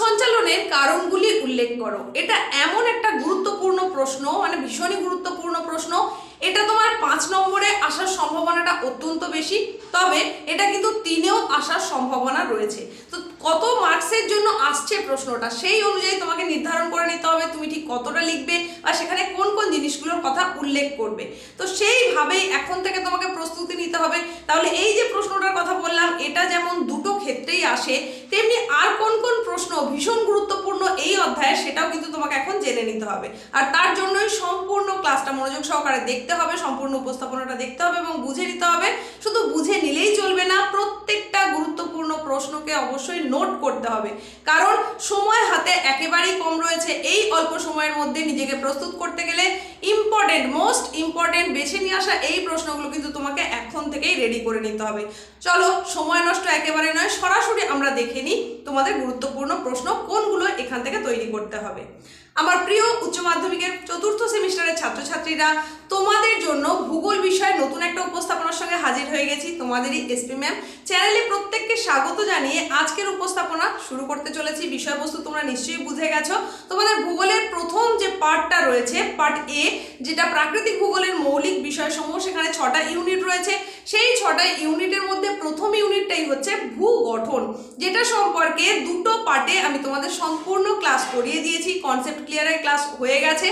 সঞ্চালনের কারণগুলি উল্লেখ করো। এটা এমন একটা গুরুত্বপূর্ণ প্রশ্ন মানে ভীষণই গুরুত্বপূর্ণ প্রশ্ন। এটা তোমার পাঁচ নম্বরে আসার সম্ভাবনাটা অত্যন্ত বেশি, তবে এটা কিন্তু তিনেও আসার সম্ভাবনা রয়েছে। তো কত মার্কসের জন্য আসছে প্রশ্নটা, সেই অনুযায়ী তোমাকে নির্ধারণ করে নিতে হবে, তুমি ঠিক কতটা লিখবে আর সেখানে কোন কোন জিনিসগুলোর কথা উল্লেখ করবে। তো সেইভাবেই এখন থেকে তোমাকে প্রস্তুতি নিতে হবে। তাহলে এই যে প্রশ্নটার কথা বললাম, এটা যেমন দুটো ক্ষেত্রেই আসে, তেমনি আর কোন কোন প্রশ্ন ভীষণ গুরুত্বপূর্ণ এই অধ্যায়ে সেটাও কিন্তু তোমাকে এখন জেনে নিতে হবে। আর তার জন্যই সম্পূর্ণ ক্লাসটা মনোযোগ সহকারে দেখতে হবে, সম্পূর্ণ উপস্থাপনাটা দেখতে হবে এবং বুঝে নিতে হবে। শুধু বুঝে নিলেই চলবে না প্রত্যেকটা গুরুত্বপূর্ণ প্রশ্নকে অবশ্যই নোট করতে হবে। কারণ সময় হাতে একেবারেই কম রয়েছে। এই অল্প সময়ের মধ্যে নিজেকে প্রস্তুত করতে গেলে ইম্পর্টেন্ট মোস্ট ইম্পর্টেন্ট বেছে নিয়ে আসা এই প্রশ্নগুলো কিন্তু তোমাকে এখন থেকেই রেডি করে নিতে হবে। চলো, সময় নষ্ট একেবারে নয়, সরাসরি আমরা দেখে নিই তোমাদের গুরুত্বপূর্ণ প্রশ্ন কোনগুলো এখান থেকে তৈরি করতে হবে। আমার প্রিয় উচ্চ মাধ্যমিকের চতুর্থ সেমিস্টারের ছাত্রছাত্রীরা, তোমাদের জন্য ভূগোল বিষয়ে নতুন একটা উপস্থাপনার সঙ্গে হাজির হয়ে গেছি তোমাদেরই এসপি ম্যাম চ্যানেলে প্রত্যেককে স্বাগত জানিয়ে আজকের উপস্থাপনা শুরু করতে চলেছি। বিষয়বস্তু তোমরা নিশ্চয়ই বুঝে গেছো। তোমাদের ভূগোলের প্রথম যে পার্টটা রয়েছে পার্ট এ যেটা প্রাকৃতিক ভূগোলের মৌলিক বিষয়সমূহ, সেখানে ছটা ইউনিট রয়েছে। সেই ছটা ইউনিটের মধ্যে প্রথম ইউনিটটাই হচ্ছে ভূ গঠন যেটা সম্পর্কে দুটো পার্টে আমি তোমাদের সম্পূর্ণ ক্লাস করিয়ে দিয়েছি কনসেপ্ট ক্লিয়ারের ক্লাস হয়ে গেছে।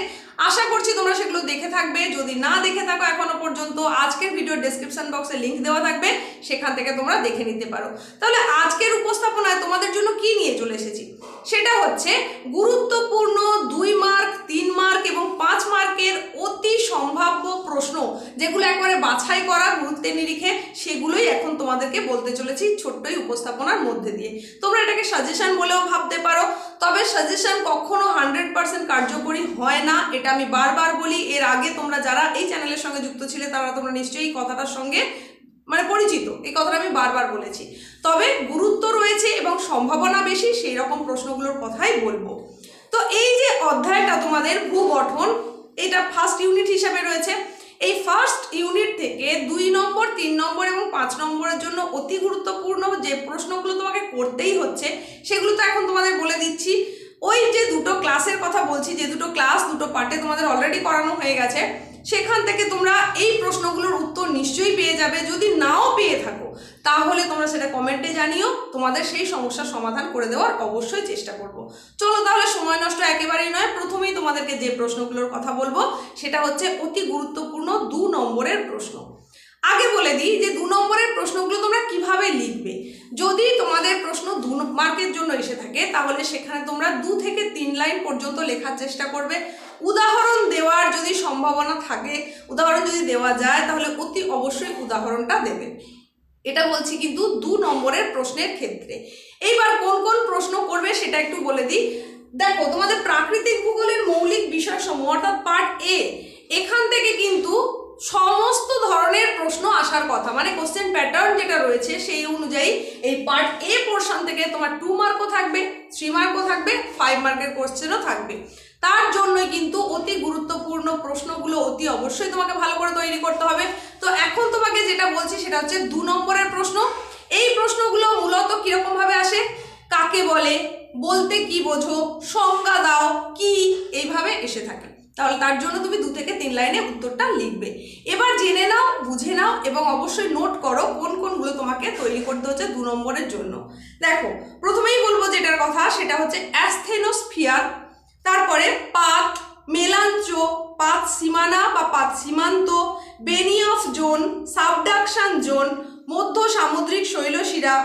আশা করছি তোমরা সেগুলো দেখে থাকবে। যদি না দেখে থাকো এখনও পর্যন্ত, আজকের ভিডিও ডেসক্রিপশন বক্সে লিংক দেওয়া থাকবে। সেখান থেকে তোমরা দেখে নিতে পারো। তাহলে আজকের উপস্থাপনায় তোমাদের জন্য কি নিয়ে চলে এসেছি? সেটা হচ্ছে গুরুত্বপূর্ণ দুই মার্ক, তিন মার্ক এবং পাঁচ মার্কের অতি সম্ভাব্য প্রশ্ন যেগুলো একবারে বাছাই করা, গুরুত্বের নিরিখে সেগুলোই এখন তোমাদেরকে বলতে চলেছি ছোট্টই উপস্থাপনার মধ্যে দিয়ে। তোমরা এটাকে সাজেশন বলেও ভাবতে পারো, তবে সাজেশন কখনো হান্ড্রেড পার্সেন্ট কার্যকরী হয় না, এটা আমি বারবার বলি। এর আগে তোমরা যারা এই চ্যানেলের সঙ্গে যুক্ত ছিলে, তারা তোমরা নিশ্চয়ই কথাটার সঙ্গে মানে পরিচিত। এই কথাটা আমি বারবার বলেছি। তবে গুরুত্ব রয়েছে এবং সম্ভাবনা বেশি সেই রকম প্রশ্নগুলোর কথাই বলব। তো এই যে অধ্যায়টা তোমাদের ভূগঠন, এটা ফার্স্ট ইউনিট হিসাবে রয়েছে। এই ফার্স্ট ইউনিট থেকে দুই নম্বর, তিন নম্বর এবং পাঁচ নম্বরের জন্য অতি গুরুত্বপূর্ণ যে প্রশ্নগুলো তোমাকে করতেই হচ্ছে, সেগুলো তো এখন তোমাদের বলে দিচ্ছি। ওই যে দুটো ক্লাসের কথা বলছি, যে দুটো ক্লাস দুটো পার্টে তোমাদের অলরেডি করানো হয়ে গেছে। সেখান থেকে তোমরা এই প্রশ্নগুলোর উত্তর নিশ্চয়ই পেয়ে যাবে। যদি নাও পেয়ে থাকো, তাহলে তোমরা সেটা কমেন্টে জানিও। তোমাদের সেই সমস্যার সমাধান করে দেওয়ার অবশ্যই চেষ্টা করব। চলো তাহলে, সময় নষ্ট একেবারেই নয়। প্রথমেই তোমাদেরকে যে প্রশ্নগুলোর কথা বলব, সেটা হচ্ছে অতি গুরুত্বপূর্ণ দু নম্বরের প্রশ্ন। আগে বলে দিই যে দু নম্বরের প্রশ্নগুলো তোমরা কীভাবে লিখবে? যদি তোমাদের প্রশ্ন দু মার্কের জন্য এসে থাকে, তাহলে সেখানে তোমরা দু থেকে তিন লাইন পর্যন্ত লেখার চেষ্টা করবে। উদাহরণ দেওয়ার যদি সম্ভাবনা থাকে, উদাহরণ যদি দেওয়া যায়, তাহলে অতি অবশ্যই উদাহরণটা দেবে। এটা বলছি কিন্তু দু নম্বরের প্রশ্নের ক্ষেত্রে। এইবার কোন কোন প্রশ্ন করবে সেটা একটু বলে দিই। দেখো, তোমাদের প্রাকৃতিক ভূগোলের মৌলিক বিষয়সমূহ, অর্থাৎ পার্ট এ এখান থেকে কিন্তু সমস্ত ধরনের প্রশ্ন আসার কথা মানে কোশ্চেন প্যাটার্ন যেটা রয়েছে সেই অনুযায়ী এই পার্ট এ পোর্শন থেকে তোমার টু মার্কও থাকবে থ্রি মার্কও থাকবে ফাইভ মার্কের কোশ্চেনও থাকবে। তার জন্যই কিন্তু অতি গুরুত্বপূর্ণ প্রশ্নগুলো অতি অবশ্যই তোমাকে ভালো করে তৈরি করতে হবে। তো এখন তোমাকে যেটা বলছি সেটা হচ্ছে দু নম্বরের প্রশ্ন। এই প্রশ্নগুলো মূলত কীরকম ভাবে আসে? কাকে বলে? বলতে কি বোঝো? সংজ্ঞা দাও, কি? এইভাবে এসে থাকে। তাহলে তার জন্য তুমি দু থেকে তিন লাইনে উত্তরটা লিখবে। এবার জেনে নাও, বুঝে নাও এবং অবশ্যই নোট করো কোন কোনগুলো তোমাকে তৈরি করতে হচ্ছে দু নম্বরের জন্য। দেখো, প্রথমেই বলব যেটার কথা সেটা হচ্ছে অ্যাস্থেনোস্ফিয়ার তারপরে পাত মেলাঞ্চ পাত সীমানা বা পাত সীমান্ত, Benioff zone, subduction zone, মধ্য সামুদ্রিক শৈলশিরা,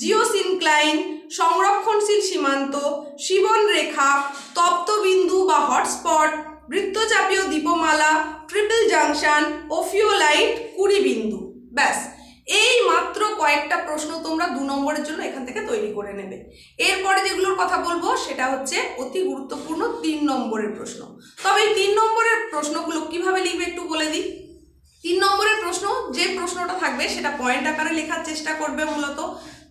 জিওসিনক্লাইন, সংরক্ষণশীল সীমান্ত, শিবন রেখা, তপ্তবিন্দু বা হটস্পট, বৃত্তচাপীয় দ্বীপমালা ট্রিপল জাংশন, ওফিওলাইট কুড়ি বিন্দু ব্যাস, এই মাত্র কয়েকটা প্রশ্ন তোমরা দু নম্বরের জন্য এখান থেকে তৈরি করে নেবে। এরপরে যেগুলোর কথা বলব, সেটা হচ্ছে অতি গুরুত্বপূর্ণ তিন নম্বরের প্রশ্ন। তবে এই তিন নম্বরের প্রশ্নগুলো কীভাবে লিখবে একটু বলে দিই? তিন নম্বরের প্রশ্ন, যে প্রশ্নটা থাকবে সেটা পয়েন্ট আকারে লেখার চেষ্টা করবে মূলত।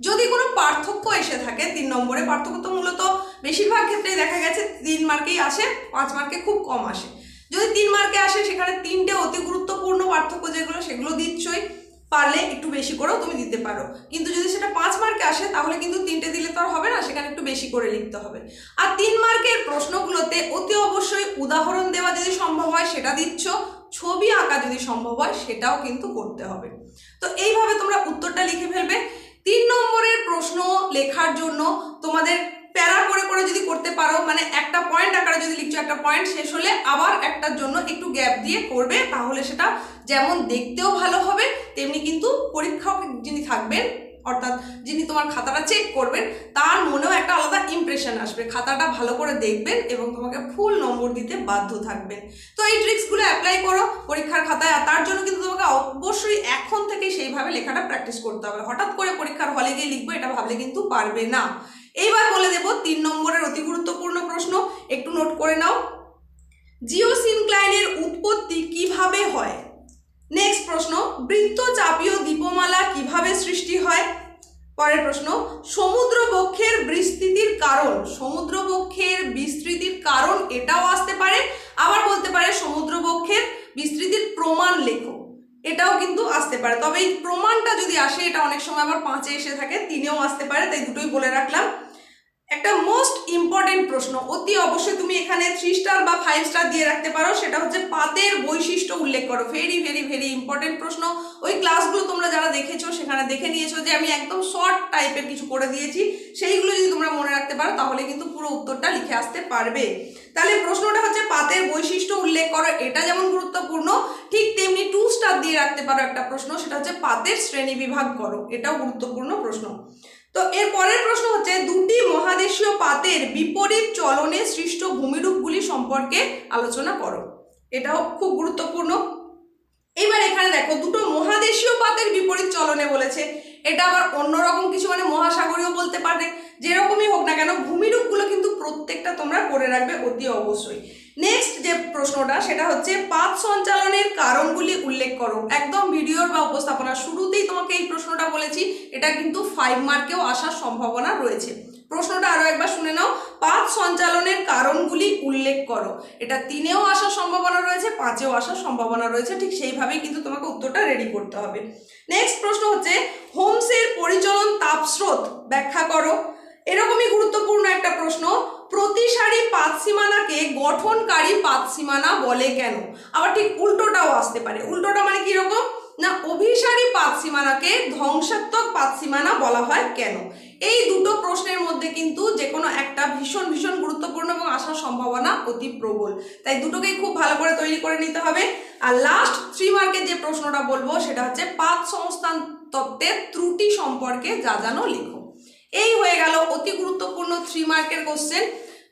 যদি কোনো পার্থক্য এসে থাকে, তিন নম্বরে পার্থক্য তো মূলত বেশিরভাগ ক্ষেত্রেই দেখা গেছে, তিন মার্কেই আসে, পাঁচ মার্কে খুব কম আসে। যদি তিন মার্কে আসে, সেখানে তিনটে অতি গুরুত্বপূর্ণ পার্থক্য যেগুলো, সেগুলো দিচ্ছই। পারলে একটু বেশি করেও তুমি দিতে পারো। কিন্তু যদি সেটা পাঁচ মার্কে আসে, তাহলে কিন্তু তিনটে দিলে তো আর হবে না, সেখানে একটু বেশি করে লিখতে হবে। আর তিন মার্কের প্রশ্নগুলোতে অতি অবশ্যই উদাহরণ দেওয়া যদি সম্ভব হয়, সেটা দিচ্ছ। ছবি আঁকা যদি সম্ভব হয়, সেটাও কিন্তু করতে হবে। তো এইভাবে তোমরা উত্তরটা লিখে ফেলবে। তিন নম্বরের প্রশ্ন লেখার জন্য তোমাদের প্যারা করে করে যদি করতে পারো মানে একটা পয়েন্ট আকারে যদি লিখছো, একটা পয়েন্ট শেষ হলে আবার একটার জন্য একটু গ্যাপ দিয়ে করবে, তাহলে সেটা যেমন দেখতেও ভালো হবে, তেমনি কিন্তু পরীক্ষক যিনি থাকবেন, অর্থাৎ যিনি তোমার খাতাটা চেক করবেন, তার মনেও একটা আলাদা ইমপ্রেশন আসবে। খাতাটা ভালো করে দেখবেন এবং তোমাকে ফুল নম্বর দিতে বাধ্য থাকবেন। তো এই ট্রিক্সগুলো অ্যাপ্লাই করো পরীক্ষার খাতায়, আর তার জন্য কিন্তু তোমাকে অবশ্যই এখন থেকেই সেইভাবে লেখাটা প্র্যাকটিস করতে হবে। হঠাৎ করে পরীক্ষার হলে গিয়ে লিখব, এটা ভাবলে কিন্তু পারবে না। এইবার বলে দেব তিন নম্বরের অতি গুরুত্বপূর্ণ প্রশ্ন, একটু নোট করে নাও। জিও জিওসিনক্লাইনের উৎপত্তি কীভাবে হয়? নেক্সট প্রশ্ন বৃত্তচাপীয় দীপমালা কীভাবে সৃষ্টি হয়? পরের প্রশ্ন, সমুদ্রবক্ষের বিস্তৃতির কারণ, সমুদ্রবক্ষের বিস্তৃতির কারণ এটাও আসতে পারে। আবার বলতে পারে সমুদ্রবক্ষের বিস্তৃতির প্রমাণ লেখো, এটাও কিন্তু আসতে পারে। তবে এই প্রমাণটা যদি আসে, এটা অনেক সময় আবার পাঁচে এসে থাকে, তিনেও আসতে পারে, তাই দুটোই বলে রাখলাম। একটা মোস্ট ইম্পর্টেন্ট প্রশ্ন। অতি অবশ্যই তুমি এখানে থ্রি স্টার বা ফাইভ স্টার দিয়ে রাখতে পারো। সেটা হচ্ছে পাতের বৈশিষ্ট্য উল্লেখ করো। ভেরি ভেরি ভেরি ইম্পর্টেন্ট প্রশ্ন। ওই ক্লাসগুলো তোমরা যারা দেখেছ, সেখানে দেখে নিয়েছো যে আমি একদম শর্ট টাইপের কিছু করে দিয়েছি। সেইগুলো যদি তোমরা মনে রাখতে পারো, তাহলে কিন্তু পুরো উত্তরটা লিখে আসতে পারবে। তাহলে প্রশ্নটা হচ্ছে পাতের বৈশিষ্ট্য উল্লেখ করো। এটা যেমন গুরুত্বপূর্ণ, ঠিক তেমনি টু স্টার দিয়ে রাখতে পারো একটা প্রশ্ন। সেটা হচ্ছে পাতের শ্রেণি বিভাগ করো। এটাও গুরুত্বপূর্ণ প্রশ্ন। তো এর পরের প্রশ্ন হচ্ছে, দুটি মহাদেশীয় পাতের বিপরীত চলনে সৃষ্ট ভূমিরূপগুলি সম্পর্কে আলোচনা করো। এটাও খুব গুরুত্বপূর্ণ। এবার এখানে দেখো, দুটো মহাদেশীয় পাতের বিপরীত চলনে বলেছে। এটা আবার অন্যরকম কিছু মানে মহাসাগরীয় বলতে পারে যেরকমই হোক না কেন, ভূমিরূপগুলো কিন্তু প্রত্যেকটা তোমরা করে রাখবে অতি অবশ্যই। নেক্সট যে প্রশ্নটা, সেটা হচ্ছে, পাত সঞ্চালনের কারণগুলি উল্লেখ করো। একদম ভিডিওর বা উপস্থাপনা প্রশ্নটা বলেছি, এটা কিন্তু ফাইভ মার্কেও আসার সম্ভাবনা রয়েছে। প্রশ্নটা আরও একবার শুনে নাও পাঁচ সঞ্চালনের কারণগুলি উল্লেখ করো। এটা তিনেও আসার সম্ভাবনা রয়েছে, পাঁচেও আসার সম্ভাবনা রয়েছে, ঠিক সেইভাবেই কিন্তু তোমাকে উত্তরটা রেডি করতে হবে। নেক্সট প্রশ্ন হচ্ছে হোমসের পরিচলন তাপস্রোত ব্যাখ্যা করো। এরকমই গুরুত্বপূর্ণ একটা প্রশ্ন, প্রতিসারী পাতসীমানাকে গঠনকারী পাতসীমানা বলে কেন? আবার ঠিক উল্টোটাও আসতে পারে। উল্টোটা মানে কীরকম না, অভিসারী পাতসীমানাকে ধ্বংসাত্মক পাতসীমানা বলা হয় কেন? এই দুটো প্রশ্নের মধ্যে কিন্তু যে কোনো একটা ভীষণ ভীষণ গুরুত্বপূর্ণ এবং আসার সম্ভাবনা অতি প্রবল। তাই দুটোকেই খুব ভালো করে তৈরি করে নিতে হবে। আর লাস্ট থ্রি মার্কের যে প্রশ্নটা বলব, সেটা হচ্ছে পাত সংস্থান তত্ত্বের ত্রুটি সম্পর্কে যা জানো লেখো। এই হয়ে গেল অতি গুরুত্বপূর্ণ থ্রি মার্কের কোশ্চেন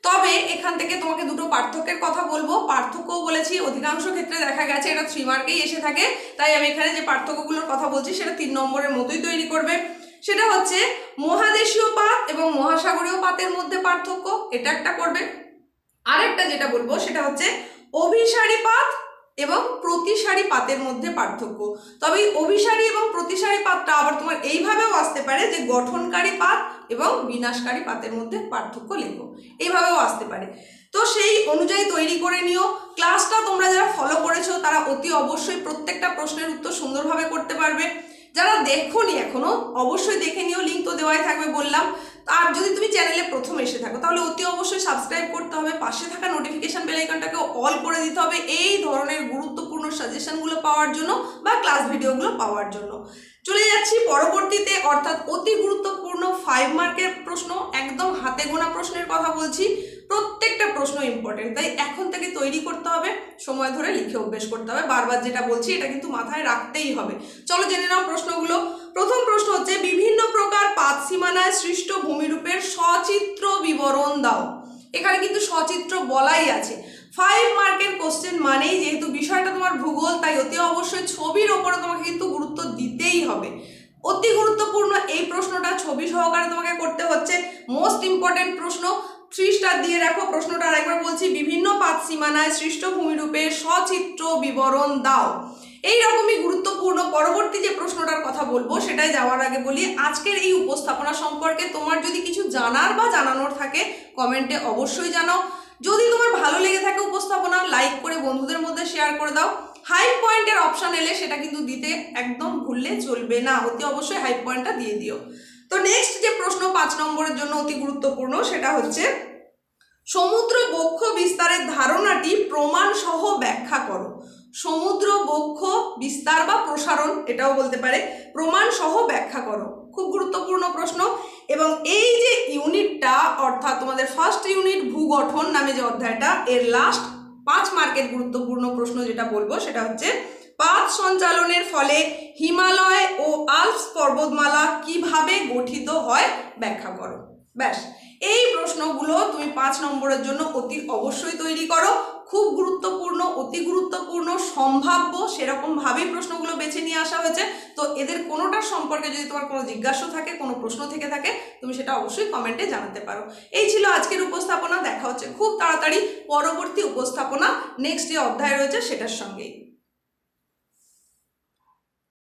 তবে এখান থেকে তোমাকে দুটো পার্থক্যের কথা বলব। পার্থক্যও বলেছি, অধিকাংশ ক্ষেত্রে দেখা গেছে এটা থ্রি মার্কেই এসে থাকে। তাই আমি এখানে যে পার্থক্যগুলোর কথা বলছি, সেটা তিন নম্বরের মতোই তৈরি করবে। সেটা হচ্ছে মহাদেশীয় পাত এবং মহাসাগরীয় পাতের মধ্যে পার্থক্য, এটা একটা করবে। আরেকটা যেটা বলব, সেটা হচ্ছে অভিসারী পাত এবং প্রতিসারী পাতের মধ্যে পার্থক্য। তবে অভিসারী এবং প্রতিসারী পাতটা আবার তোমার এইভাবেও আসতে পারে যে গঠনকারী পাত এবং বিনাশকারী পাতের মধ্যে পার্থক্য লেখো। এইভাবেও আসতে পারে। তো সেই অনুযায়ী তৈরি করে নিও। ক্লাসটা তোমরা যারা ফলো করেছ, তারা অতি অবশ্যই প্রত্যেকটা প্রশ্নের উত্তর সুন্দরভাবে করতে পারবে। যারা দেখোনি এখনও, অবশ্যই দেখে নিও। লিঙ্ক তো দেওয়াই থাকবে বললাম। আর যদি তুমি চ্যানেলে প্রথম এসে থাকো, তাহলে অতি অবশ্যই সাবস্ক্রাইব করতে হবে, পাশে থাকা নোটিফিকেশান বেল আইকনটাকে অল করে দিতে হবে এই ধরনের গুরুত্বপূর্ণ সাজেশনগুলো পাওয়ার জন্য বা ক্লাস ভিডিওগুলো পাওয়ার জন্য। চলে যাচ্ছি পরবর্তীতে, অর্থাৎ অতি গুরুত্বপূর্ণ ফাইভ মার্কের প্রশ্ন, একদম হাতে গোনা প্রশ্নের কথা বলছি। প্রত্যেকটা প্রশ্ন ইম্পর্টেন্ট তাই এখন থেকে তৈরি করতে হবে, সময় ধরে লিখে অভ্যেস করতে হবে। বারবার যেটা বলছি, এটা কিন্তু মাথায় রাখতেই হবে। চলো জেনে নাও প্রশ্নগুলো। প্রথম প্রশ্ন হচ্ছে, বিভিন্ন সীমানায় সৃষ্ট ভূমিরূপের সচিত্র বিবরণ দাও। এখানে কিন্তু সচিত্র বলাই আছে। ফাইভ মার্কের কোশ্চেন মানেই যেহেতু বিষয়টা তোমার ভূগোল, তাই অতি অবশ্যই ছবির ওপরে তোমাকে কিন্তু গুরুত্ব দিতেই হবে। অতি গুরুত্বপূর্ণ এই প্রশ্নটা ছবি সহকারে তোমাকে করতে হচ্ছে। মোস্ট ইম্পর্টেন্ট প্রশ্ন থ্রি স্টার দিয়ে রাখো। প্রশ্নটা আরেকবার বলছি, বিভিন্ন পাত সীমানায় সৃষ্ট ভূমিরূপের সচিত্র বিবরণ দাও। এই রকমই গুরুত্বপূর্ণ পরবর্তী যে প্রশ্নটার কথা বলব, সেটাই যাওয়ার আগে বলি, আজকের এই উপস্থাপনা সম্পর্কে তোমার যদি কিছু জানার বা জানানোর থাকে, কমেন্টে অবশ্যই জানাও। যদি তোমার ভালো লেগে থাকে উপস্থাপনা, লাইক করে বন্ধুদের মধ্যে শেয়ার করে দাও। হাই পয়েন্টের অপশন এলে সেটা কিন্তু দিতে একদম ভুললে চলবে না, অতি অবশ্যই হাই পয়েন্টটা দিয়ে দিও। তো নেক্সট যে প্রশ্ন পাঁচ নম্বরের জন্য অতি গুরুত্বপূর্ণ, সেটা হচ্ছে, সমুদ্র বক্ষ বিস্তারের ধারণাটি প্রমাণ সহ ব্যাখ্যা করো। সমুদ্র, বক্ষ, বিস্তার বা প্রসারণ, এটাও বলতে পারে। প্রমাণ সহ ব্যাখ্যা করো। খুব গুরুত্বপূর্ণ প্রশ্ন। এবং এই যে ইউনিটটা, অর্থাৎ তোমাদের ফার্স্ট ইউনিট ভূগঠন নামে যে অধ্যায়টা, এর লাস্ট পাঁচ মার্কের গুরুত্বপূর্ণ প্রশ্ন যেটা বলব, সেটা হচ্ছে পাঁচ সঞ্চালনের ফলে হিমালয় ও আল্পস পর্বতমালা কীভাবে গঠিত হয়, ব্যাখ্যা করো। ব্যাস, এই প্রশ্নগুলো তুমি পাঁচ নম্বরের জন্য অতি অবশ্যই তৈরি করো। খুব গুরুত্বপূর্ণ, অতি গুরুত্বপূর্ণ, সম্ভাব্য সেরকমভাবেই প্রশ্নগুলো বেছে নিয়ে আসা হয়েছে। তো এদের কোনোটার সম্পর্কে যদি তোমার কোনো জিজ্ঞাসা থাকে, কোনো প্রশ্ন থেকে থাকে, তুমি সেটা অবশ্যই কমেন্টে জানাতে পারো। এই ছিল আজকের উপস্থাপনা, দেখা হচ্ছে খুব তাড়াতাড়ি পরবর্তী উপস্থাপনা নেক্সট যে অধ্যায় রয়েছে সেটার সঙ্গেই।